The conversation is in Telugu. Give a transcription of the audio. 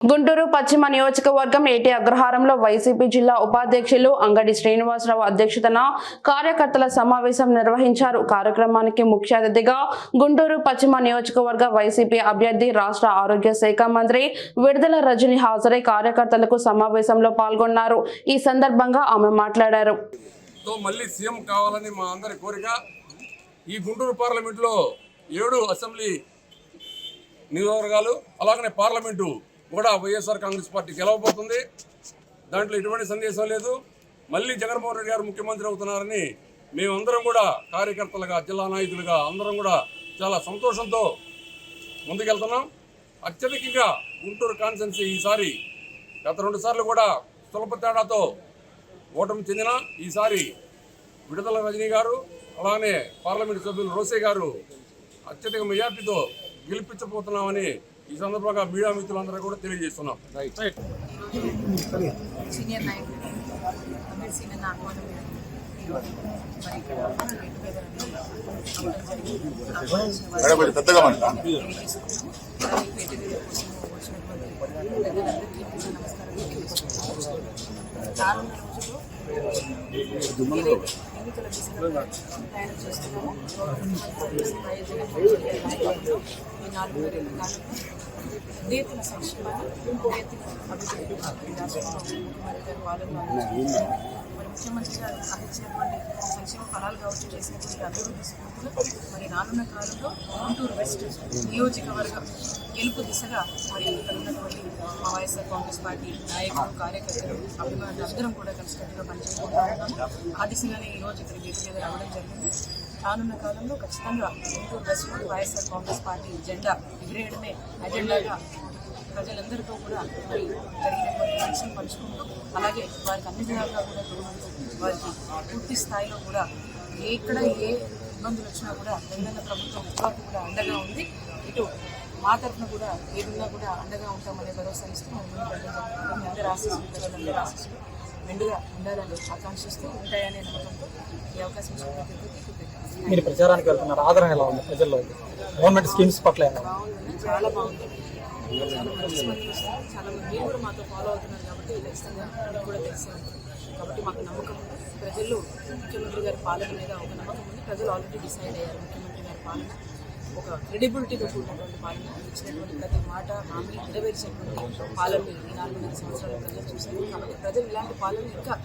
గుంటూరు పశ్చిమ నియోజకవర్గం ఏటి అగ్రహారంలో వైసీపీ జిల్లా ఉపాధ్యక్షులు అంగడి శ్రీనివాసరావు అధ్యక్షతన కార్యకర్తల సమావేశం నిర్వహించారు. కార్యక్రమానికి ముఖ్య అతిథిగా గుంటూరు పశ్చిమ నియోజకవర్గ వైసీపీ అభ్యర్థి రాష్ట్ర ఆరోగ్య శాఖ మంత్రి విడుదల రజని హాజరై కార్యకర్తలకు సమావేశంలో పాల్గొన్నారు. ఈ సందర్భంగా ఆమె మాట్లాడారు. ఈ గుంటూరు పార్లమెంట్లో ఏడు అసెంబ్లీ నియోజకవర్గాలు అలాగనే పార్లమెంటు కూడా వైఎస్ఆర్ కాంగ్రెస్ పార్టీ గెలవబోతుంది. దాంట్లో ఎటువంటి సందేశం లేదు. మళ్ళీ జగన్మోహన్ రెడ్డి గారు ముఖ్యమంత్రి అవుతున్నారని మేమందరం కూడా కార్యకర్తలుగా జిల్లా నాయకులుగా అందరం కూడా చాలా సంతోషంతో ముందుకెళ్తున్నాం. అత్యధికంగా గుంటూరు కాన్స్టెన్సీ ఈసారి గత రెండు సార్లు కూడా సులభ తేడాతో ఓటమి చెందిన ఈసారి విడుదల రజనీ గారు అలానే పార్లమెంటు సభ్యులు రోసే గారు అత్యధిక మెజార్టీతో గెలిపించబోతున్నామని ఈ సందర్భంగా మీడియా మిత్రులందరూ కూడా తెలియజేస్తున్నాం. సీనియర్ నాయకులు నమస్కారం ఎన్నికల దిశగా ప్రయాణం చేస్తున్నాము ఈ కాలంలో సంక్షేమాన్ని అభివృద్ధి ముఖ్యమంత్రి మరి ముఖ్యమంత్రి గారు అందించినటువంటి సంక్షేమ ఫలాలు కావచ్చు చేసినటువంటి అభివృద్ధి స్ఫూర్తిలో మరి రానున్న కాలంలో గుంటూరు వెస్ట్ నియోజకవర్గం గెలుపు దిశగా మరి ఇక్కడ ఉన్నటువంటి మా వైఎస్ఆర్ కాంగ్రెస్ పార్టీ నాయకులు కార్యకర్తలు అభిమానులు అందరం కూడా కలిసికట్టుగా పనిచేసుకుంటున్నాం ఆ దిశగానే ఈ రోజు ఇక్కడ గెలుపు మీద రావడం జరిగింది. రానున్న కాలంలో ఖచ్చితంగా Guntur west YSR Congress party జెండా ఎగిరేయడమే అజెండాగా ప్రజలందరితో కూడా మరి జరిగినటువంటి పంచుకుంటూ అలాగే వారికి అన్ని విధాలుగా కూడా తోడుంటూ వారికి పూర్తి స్థాయిలో కూడా ఎక్కడ ఏ ఇబ్బందులు వచ్చినా కూడా తెలంగాణ ప్రభుత్వం ఇప్పటివరకు కూడా అండగా ఉంది. ఇటు మా తరఫున కూడా ఏదున్నా కూడా అండగా ఉంటామనే భరోసా ఇస్తూ మనం అందరి ఆశీస్సులు ప్రజలందరి ఆశీస్సులు మెండుగా ఉండాలని ఆకాంక్షిస్తూ ఉంటాయనే నమ్మకంతో ఈ అవకాశం. మీరు ప్రచారానికి వెళ్తున్నారు. ఆదరణ ఎలా ఉంది ప్రజల్లో? గవర్నమెంట్ స్కీమ్స్ పట్ల చాలా బాగుంది. చాలా మంచి స్పందిస్తున్నారు చాలా మంది మీరు కూడా మాతో ఫాలో అవుతున్నారు కాబట్టి ఖచ్చితంగా మీకు కూడా తెలిసే ఉంటుంది. కాబట్టి మాకు నమ్మకం ఉంది. ప్రజల్లో ముఖ్యమంత్రి గారి పాలన మీద ఒక నమ్మకం ఉంది. ప్రజలు ఆల్రెడీ డిసైడ్ అయ్యారు. ముఖ్యమంత్రి గారి పాలన ఒక క్రెడిబిలిటీతో కూడినటువంటి పాలన. ఇచ్చినటువంటి ప్రతి మాట హామీ నెరవేర్చినటువంటి పాలనని ఈ నాలుగున్నర సంవత్సరాల ప్రజలు చూశారు. కాబట్టి ప్రజలు ఇలాంటి పాలన ఇంకా